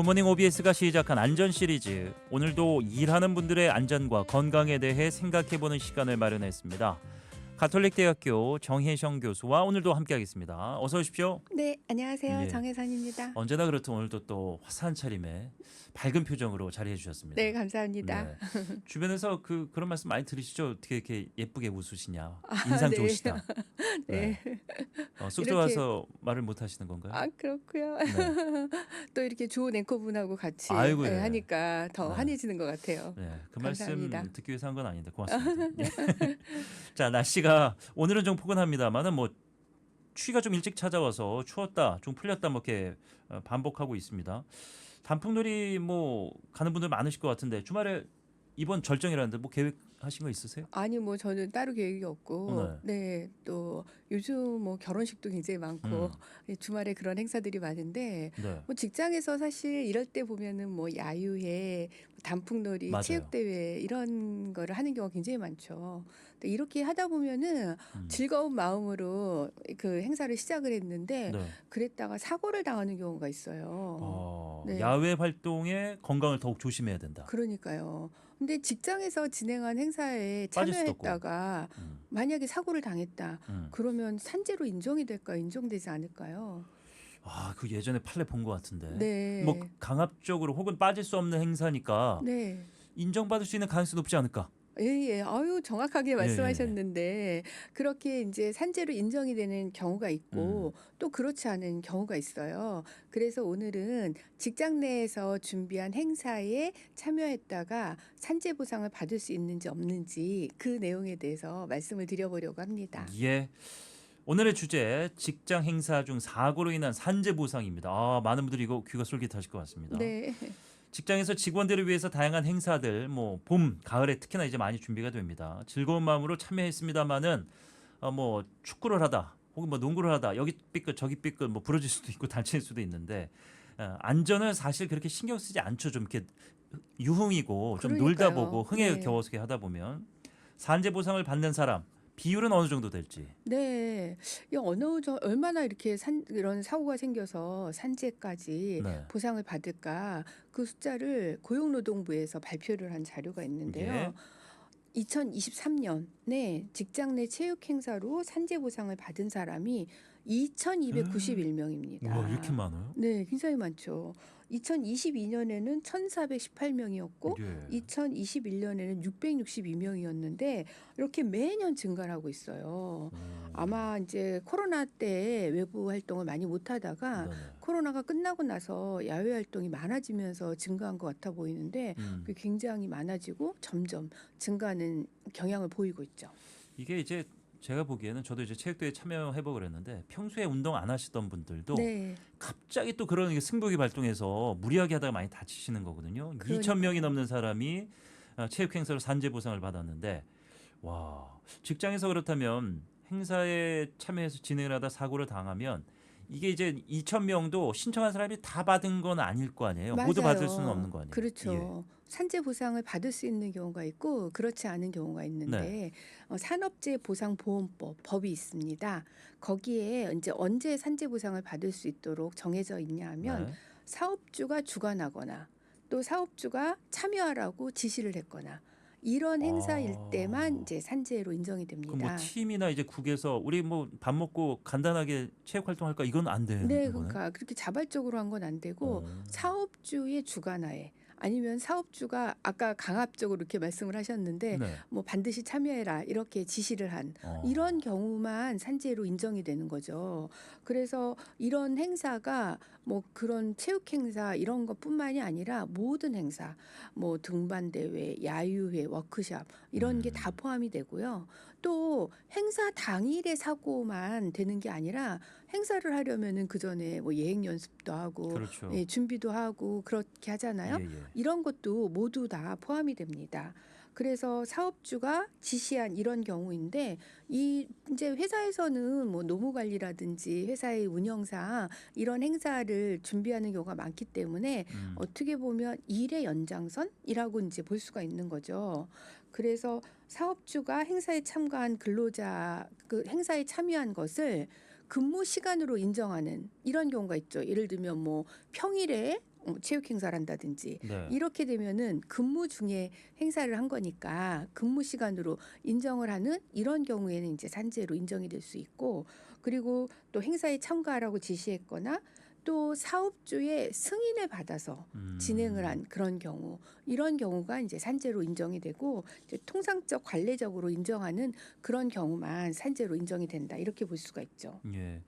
굿모닝 OBS가 시작한 안전 시리즈. 오늘도 일하는 분들의 안전과 건강에 대해 생각해보는 시간을 마련했습니다. 가톨릭대학교 정혜정 교수와 오늘도 함께하겠습니다. 어서 오십시오. 네, 안녕하세요. 예. 정혜선입니다. 언제나 그렇듯 오늘도 또 화사한 차림에 밝은 표정으로 자리해 주셨습니다. 네, 감사합니다. 네. 주변에서 그 그런 말씀 많이 들으시죠? 어떻게 이렇게 예쁘게 웃으시냐, 인상 네. 좋으시다. 네. 어, 쑥 이렇게- 들어와서 말을 못 하시는 건가요? 아, 그렇고요. 네. 또 이렇게 좋은 앵커분하고 같이 아이고, 네, 예. 하니까 더 네. 환해지는 것 같아요. 네, 그 감사합니다. 말씀 듣기 위해서 한 건 아닌데 고맙습니다. 예. 자, 날씨가 오늘은 좀 포근합니다만은 뭐 추위가 좀 일찍 찾아와서 추웠다, 좀 풀렸다 뭐 이렇게 어, 반복하고 있습니다. 단풍놀이 뭐 가는 분들 많으실 것 같은데 주말에 이번 절정이라는데 뭐 계획 하신 거 있으세요? 아니 뭐 저는 따로 계획이 없고 네, 또 요즘 뭐 결혼식도 굉장히 많고 예, 주말에 그런 행사들이 많은데 음, 네. 뭐 직장에서 사실 이럴 때 보면은 뭐 야유회, 뭐 단풍놀이, 맞아요. 체육대회 이런 거를 하는 경우가 굉장히 많죠. 이렇게 하다 보면은 음. 즐거운 마음으로 그 행사를 시작을 했는데 네. 그랬다가 사고를 당하는 경우가 있어요. 어, 네. 야외 활동에 건강을 더욱 조심해야 된다. 그러니까요. 근데 직장에서 진행한 행사에 빠질 수도 없고. 참여했다가 음, 만약에 사고를 당했다. 음. 그러면 산재로 인정이 될까요? 인정되지 않을까요? 아, 그 예전에 판례 본 것 같은데. 네. 뭐 강압적으로 혹은 빠질 수 없는 행사니까 네. 인정받을 수 있는 가능성이 높지 않을까? 예, 예. 아유, 정확하게 말씀하셨는데 그렇게 이제 산재로 인정이 되는 경우가 있고 음. 또 그렇지 않은 경우가 있어요. 그래서 오늘은 직장 내에서 준비한 행사에 참여했다가 산재 보상을 받을 수 있는지 없는지 그 내용에 대해서 말씀을 드려 보려고 합니다. 예. 오늘의 주제 직장 행사 중 사고로 인한 산재 보상입니다. 아, 많은 분들이 이거 귀가 솔깃하실 것 같습니다. 네. 직장에서 직원들을 위해서 다양한 행사들 뭐 봄, 가을에 특히나 이제 많이 준비가 됩니다. 즐거운 마음으로 참여했습니다마는 어, 뭐 축구를 하다 혹은 뭐 농구를 하다 여기 삐끗 저기 삐끗 뭐 부러질 수도 있고 다칠 수도 있는데 어, 안전을 사실 그렇게 신경 쓰지 않죠. 좀 이렇게 유흥이고 좀 놀다 그러니까요. 보고 흥에 네. 겨워서 이렇게 하다 보면 산재 보상을 받는 사람 비율은 어느 정도 될지. 네. 이 어느 저 얼마나 이렇게 산 이런 사고가 생겨서 산재까지 네. 보상을 받을까 그 숫자를 고용노동부에서 발표를 한 자료가 있는데요. 예. 2023년에 직장 내 체육 행사로 산재 보상을 받은 사람이 2,291명입니다. 우와 이렇게 많아요? 네, 굉장히 많죠. 2022년에는 1,418명이었고 예. 2021년에는 662명이었는데 이렇게 매년 증가를 하고 있어요. 음. 아마 이제 코로나 때 외부 활동을 많이 못 하다가 네네. 코로나가 끝나고 나서 야외 활동이 많아지면서 증가한 것 같아 보이는데 음. 그게 굉장히 많아지고 점점 증가하는 경향을 보이고 있죠. 이게 이제 제가 보기에는 저도 이제 체육대회 참여해보고 그랬는데 평소에 운동 안 하시던 분들도 네, 갑자기 또 그런 게 승부욕이 발동해서 무리하게 하다가 많이 다치시는 거거든요. 그러니까요. 2천 명이 넘는 사람이 어, 체육 행사로 산재 보상을 받았는데 와 직장에서 그렇다면 행사에 참여해서 진행을 하다 사고를 당하면 이게 이제 2천 명도 신청한 사람이 다 받은 건 아닐 거 아니에요. 모두 맞아요. 받을 수는 없는 거 아니에요. 그렇죠. 산재 보상을 받을 수 있는 경우가 있고 그렇지 않은 경우가 있는데 네. 어, 산업재보상 보험법 법이 있습니다. 거기에 이제 언제 산재 보상을 받을 수 있도록 정해져 있냐 예. 하면 네. 사업주가 주관하거나 또 사업주가 참여하라고 지시를 했거나 이런 행사일 아. 때만 이제 산재로 인정이 그럼 됩니다. 뭐 팀이나 이제 국에서 우리 뭐 밥 먹고 간단하게 체육 활동할까 이건 안 되는 네. 그러니까 그렇게 자발적으로 한 건 안 되고 어. 사업주의 주관하에 아니면 사업주가 아까 강압적으로 이렇게 말씀을 하셨는데 네. 뭐 반드시 참여해라 이렇게 지시를 한 어. 이런 경우만 산재로 인정이 되는 거죠. 그래서 이런 행사가 뭐 그런 체육 행사 이런 것뿐만이 아니라 모든 행사, 뭐 등반 대회, 야유회, 워크샵 이런 게 음. 다 포함이 되고요. 또 행사 당일의 사고만 되는 게 아니라 행사를 하려면은 그 전에 뭐 예행 연습도 하고 그렇죠. 예, 준비도 하고 그렇게 하잖아요. 예, 예. 이런 것도 모두 다 포함이 됩니다. 그래서 사업주가 지시한 이런 경우인데 이 이제 회사에서는 뭐 노무 관리라든지 회사의 운영상 이런 행사를 준비하는 경우가 많기 때문에 음. 어떻게 보면 일의 연장선이라고 이제 볼 수가 있는 거죠. 그래서 사업주가 행사에 참가한 근로자 그 행사에 참여한 것을 근무 시간으로 인정하는 이런 경우가 있죠. 예를 들면 뭐 평일에 어, 체육 행사를 한다든지 네. 이렇게 되면은 근무 중에 행사를 한 거니까 근무 시간으로 인정을 하는 이런 경우에는 이제 산재로 인정이 될 수 있고 그리고 또 행사에 참가하라고 지시했거나 또 사업주의 승인을 받아서 음. 진행을 한 그런 경우 이런 경우가 이제 산재로 인정이 되고 이제 통상적 관례적으로 인정하는 그런 경우만 산재로 인정이 된다 이렇게 볼 수가 있죠. 예.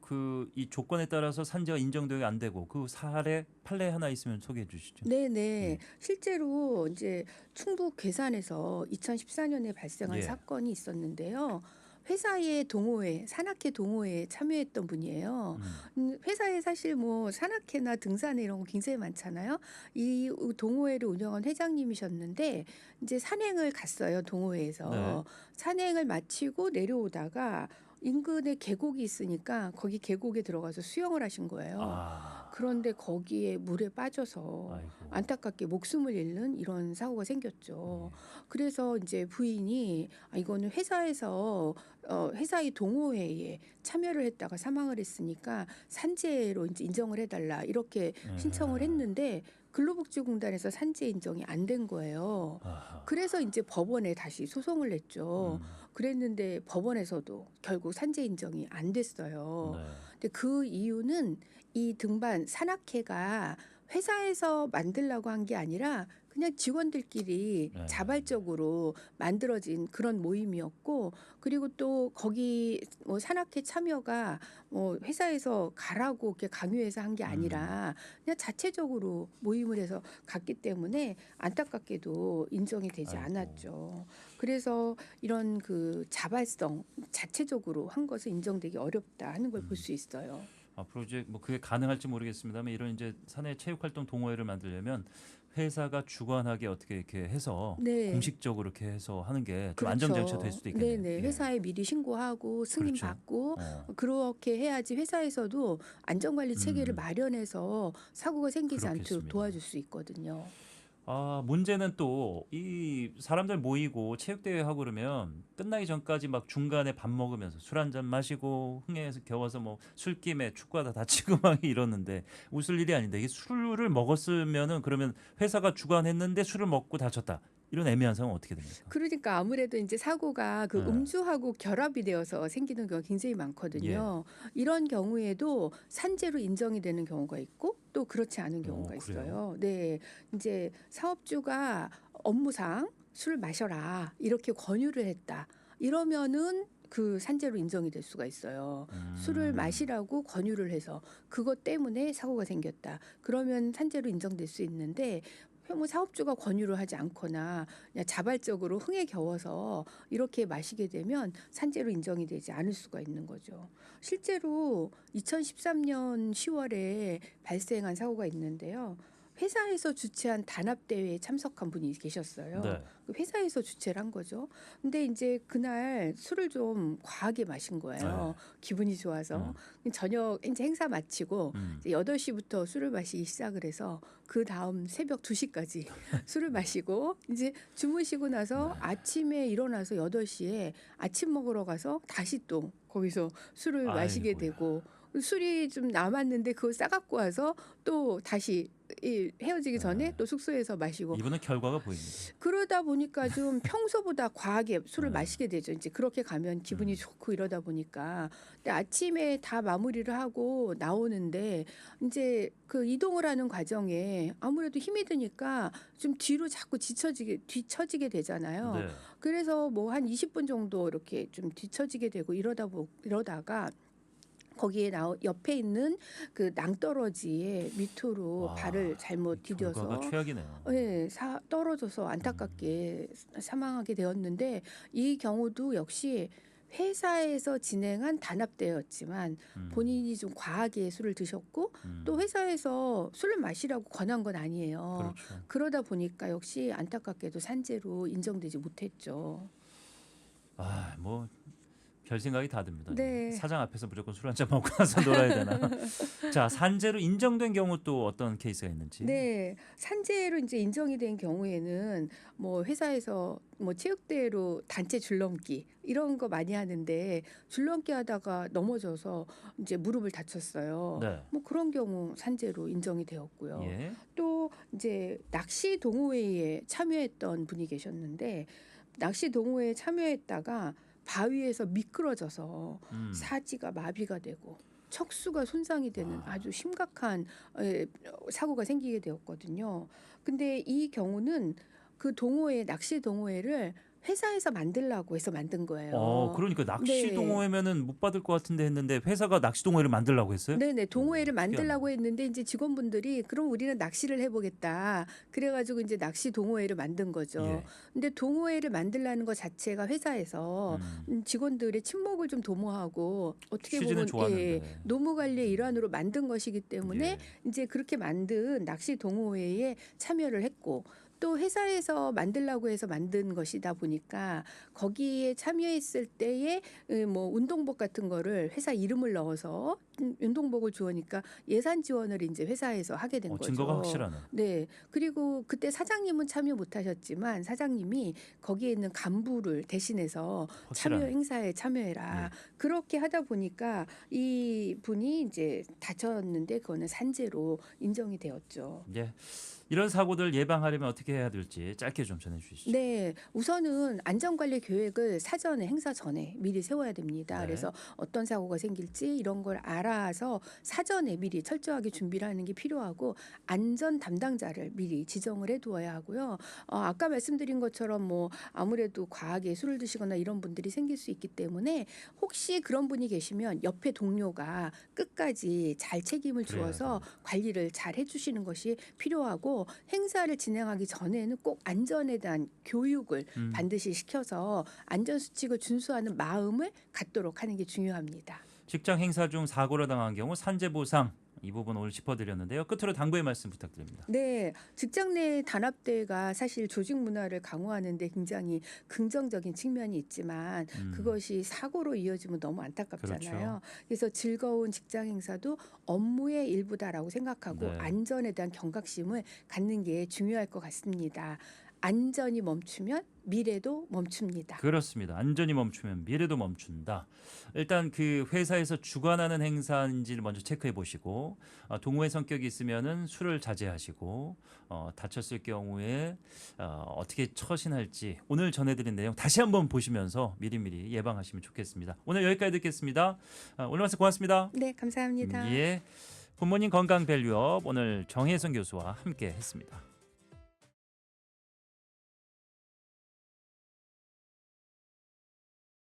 그 이 조건에 따라서 산재가 인정되게 안 되고 그 사례 판례 하나 있으면 소개해 주시죠. 네 네. 실제로 이제 충북 괴산에서 2014년에 발생한 예. 사건이 있었는데요. 회사의 동호회, 산악회 동호회에 참여했던 분이에요. 음. 음, 회사에 사실 뭐 산악회나 등산회 이런 거 굉장히 많잖아요. 이 동호회를 운영한 회장님이셨는데 이제 산행을 갔어요 동호회에서 네. 산행을 마치고 내려오다가 인근에 계곡이 있으니까 거기 계곡에 들어가서 수영을 하신 거예요. 아. 그런데 거기에 물에 빠져서 아이고. 안타깝게 목숨을 잃는 이런 사고가 생겼죠. 네. 그래서 이제 부인이 아, 이거는 회사에서 어, 회사의 동호회에 참여를 했다가 사망을 했으니까 산재로 이제 인정을 해달라 이렇게 네. 신청을 했는데 근로복지공단에서 산재 인정이 안 된 거예요. 아하. 그래서 이제 법원에 다시 소송을 냈죠. 음. 그랬는데 법원에서도 결국 산재 인정이 안 됐어요. 네. 근데 그 이유는 이 등반 산악회가 회사에서 만들라고 한 게 아니라 그냥 직원들끼리 네. 자발적으로 만들어진 그런 모임이었고 그리고 또 거기 뭐 산악회 참여가 뭐 회사에서 가라고 이렇게 강요해서 한 게 아니라 그냥 자체적으로 모임을 해서 갔기 때문에 안타깝게도 인정이 되지 아이고. 않았죠. 그래서 이런 그 자발성 자체적으로 한 것은 인정되기 어렵다 하는 걸볼 음. 수 있어요. 앞으로 이제 뭐 그게 가능할지 모르겠습니다만 이런 이제 사내 체육 활동 동호회를 만들려면 회사가 주관하게 어떻게 이렇게 해서 네. 공식적으로 이렇게 해서 하는 게 좀 그렇죠. 안전 장치가 될 수도 있겠네요. 네네. 예. 회사에 미리 신고하고 승인 그렇죠. 받고 어. 그렇게 해야지 회사에서도 안전관리 체계를 음. 마련해서 사고가 생기지 않도록 그렇겠습니다. 도와줄 수 있거든요. 아 문제는 또 이 사람들 모이고 체육대회 하고 그러면 끝나기 전까지 막 중간에 밥 먹으면서 술 한 잔 마시고 흥해서 겨워서 뭐 술김에 축구하다 다치고 막 이러는데 웃을 일이 아닌데 이게 술을 먹었으면은 그러면 회사가 주관했는데 술을 먹고 다쳤다 이런 애매한 상황 어떻게 됩니까? 그러니까 아무래도 이제 사고가 그 네. 음주하고 결합이 되어서 생기는 경우가 굉장히 많거든요. 예. 이런 경우에도 산재로 인정이 되는 경우가 있고 또 그렇지 않은 경우가 어, 있어요. 네. 이제 사업주가 업무상 술 마셔라 이렇게 권유를 했다. 이러면은 그 산재로 인정이 될 수가 있어요. 술을 음. 마시라고 권유를 해서 그것 때문에 사고가 생겼다. 그러면 산재로 인정될 수 있는데 뭐 사업주가 권유를 하지 않거나 그냥 자발적으로 흥에 겨워서 이렇게 마시게 되면 산재로 인정이 되지 않을 수가 있는 거죠. 실제로 2013년 10월에 발생한 사고가 있는데요. 회사에서 주최한 단합 대회에 참석한 분이 계셨어요. 네. 그 회사에서 주최를 한 거죠. 근데 이제 그날 술을 좀 과하게 마신 거예요. 기분이 좋아서. 저녁 이제 행사 마치고 음. 이제 8시부터 술을 마시기 시작을 해서 그 다음 새벽 2시까지 술을 마시고 이제 주무시고 나서 네. 아침에 일어나서 8시에 아침 먹으러 가서 다시 또 거기서 술을 마시게 아이고야. 되고 술이 좀 남았는데 그걸 싸갖고 와서 또 다시 이 헤어지기 전에 네. 또 숙소에서 마시고 이번은 결과가 보입니다. 그러다 보니까 좀 평소보다 과하게 술을 네. 마시게 되죠. 이제 그렇게 가면 기분이 음. 좋고 이러다 보니까. 근데 아침에 다 마무리를 하고 나오는데 이제 그 이동을 하는 과정에 아무래도 힘이 드니까 좀 뒤로 자꾸 지쳐지게 뒤처지게 되잖아요. 네. 그래서 뭐 한 20분 정도 이렇게 좀 뒤처지게 되고 이러다 보 이러다가 거기에 나 옆에 있는 그 낭떠러지에 밑으로 와, 발을 잘못 디뎌서 최악이네요. 네, 사, 떨어져서 안타깝게 사망하게 되었는데 이 경우도 역시 회사에서 진행한 단합대회였지만 음. 본인이 좀 과하게 술을 드셨고 음. 또 회사에서 술을 마시라고 권한 건 아니에요. 그렇죠. 그러다 보니까 역시 안타깝게도 산재로 인정되지 못했죠. 아, 뭐 별 생각이 다 듭니다. 네. 사장 앞에서 무조건 술 한 잔 먹고 나서 놀아야 되나? 자 산재로 인정된 경우 또 어떤 케이스가 있는지. 네, 산재로 이제 인정이 된 경우에는 뭐 회사에서 뭐 체육대회로 단체 줄넘기 이런 거 많이 하는데 줄넘기 하다가 넘어져서 이제 무릎을 다쳤어요. 네. 뭐 그런 경우 산재로 인정이 되었고요. 예. 또 이제 낚시 동호회에 참여했던 분이 계셨는데 낚시 동호회에 참여했다가 바위에서 미끄러져서 음. 사지가 마비가 되고 척수가 손상이 되는 아. 아주 심각한 에, 사고가 생기게 되었거든요. 근데 이 경우는 그 동호회 낚시 동호회를 회사에서 만들라고 해서 만든 거예요. 어 그러니까 낚시 네. 동호회면은 못 받을 것 같은데 했는데 회사가 낚시 동호회를 만들라고 했어요? 네네 동호회를 오, 만들라고 했는데 이제 직원분들이 그럼 우리는 낚시를 해보겠다 그래가지고 이제 낚시 동호회를 만든 거죠. 예. 근데 동호회를 만들라는 것 자체가 회사에서 음. 음, 직원들의 친목을 좀 도모하고 어떻게 취지는 보면 좋았는데. 예, 노무 관리의 일환으로 만든 것이기 때문에 예. 이제 그렇게 만든 낚시 동호회에 참여를 했고 또 회사에서 만들라고 해서 만든 것이다 보니까 거기에 참여했을 때에 으, 뭐 운동복 같은 거를 회사 이름을 넣어서 음, 운동복을 주어니까 예산 지원을 이제 회사에서 하게 된 어, 거죠. 증거가 확실하네. 네. 그리고 그때 사장님은 참여 못 하셨지만 사장님이 거기에 있는 간부를 대신해서 참여 확실하네. 행사에 참여해라. 예. 그렇게 하다 보니까 이 분이 이제 다쳤는데 그거는 산재로 인정이 되었죠. 예. 이런 사고들 예방하려면 어떻게 해야 될지 짧게 좀 전해 주시죠. 네, 우선은 안전관리 계획을 사전에 행사 전에 미리 세워야 됩니다. 네. 그래서 어떤 사고가 생길지 이런 걸 알아서 사전에 미리 철저하게 준비를 하는 게 필요하고 안전 담당자를 미리 지정을 해두어야 하고요. 어, 아까 말씀드린 것처럼 뭐 아무래도 과하게 술을 드시거나 이런 분들이 생길 수 있기 때문에 혹시 그런 분이 계시면 옆에 동료가 끝까지 잘 책임을 주어서 관리를 잘 해주시는 것이 필요하고 행사를 진행하기 전에는 꼭 안전에 대한 교육을 음. 반드시 시켜서 안전 수칙을 준수하는 마음을 갖도록 하는 게 중요합니다. 직장 행사 중 사고를 당한 경우 산재 보상 이 부분 오늘 짚어드렸는데요. 끝으로 당부의 말씀 부탁드립니다. 네, 직장 내 단합대회가 사실 조직 문화를 강화하는데 굉장히 긍정적인 측면이 있지만 음. 그것이 사고로 이어지면 너무 안타깝잖아요. 그렇죠. 그래서 즐거운 직장 행사도 업무의 일부다라고 생각하고 네. 안전에 대한 경각심을 갖는 게 중요할 것 같습니다. 안전이 멈추면 미래도 멈춥니다. 그렇습니다. 안전이 멈추면 미래도 멈춘다. 일단 그 회사에서 주관하는 행사인지를 먼저 체크해 보시고 어, 동호회 성격이 있으면은 술을 자제하시고 어, 다쳤을 경우에 어, 어떻게 처신할지 오늘 전해드린 내용 다시 한번 보시면서 미리미리 예방하시면 좋겠습니다. 오늘 여기까지 듣겠습니다. 어, 오늘 말씀 고맙습니다. 네, 감사합니다. 예, 굿모닝 건강 밸류업 오늘 정혜선 교수와 함께 했습니다.